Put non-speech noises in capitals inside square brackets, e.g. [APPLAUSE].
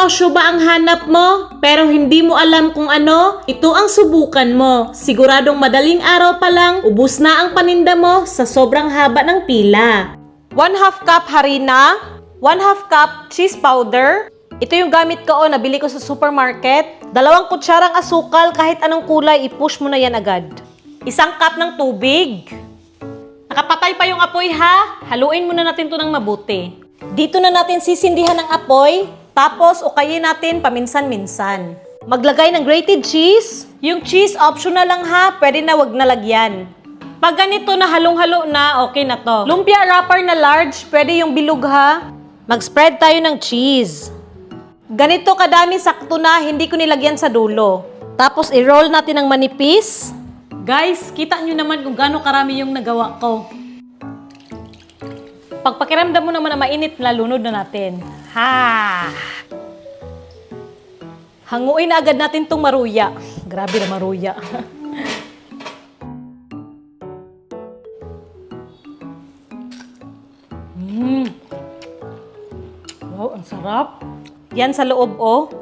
negosyo ba ang hanap mo, pero hindi mo alam kung ano? Ito ang subukan mo. Siguradong madaling araw pa lang, ubus na ang paninda mo sa sobrang haba ng pila. 1 half cup harina, 1 half cup cheese powder. Ito yung gamit ko o nabili ko sa supermarket. Dalawang kutsarang asukal, kahit anong kulay, i-push mo na yan agad. Isang cup ng tubig. Nakapatay pa yung apoy ha. Haluin muna natin to ng mabuti. Dito na natin sisindihan ng apoy, tapos ukayin natin paminsan-minsan. Maglagay ng grated cheese. Yung cheese optional lang ha, pwede na wag na lagyan. Pag ganito na halong-halo na, okay na to. Lumpia wrapper na large, pwede yung bilog ha. Mag-spread tayo ng cheese. Ganito kadami sakto na, hindi ko nilagyan sa dulo. Tapos i-roll natin ng manipis. Guys, kita nyo naman kung gaano karami yung nagawa ko. Pag pakiramdam mo naman na mainit, lalunod na natin. Ha! Hanguin na agad natin tong maruya. Grabe na maruya. [LAUGHS] mm. Wow, ang sarap. Yan sa loob, oh.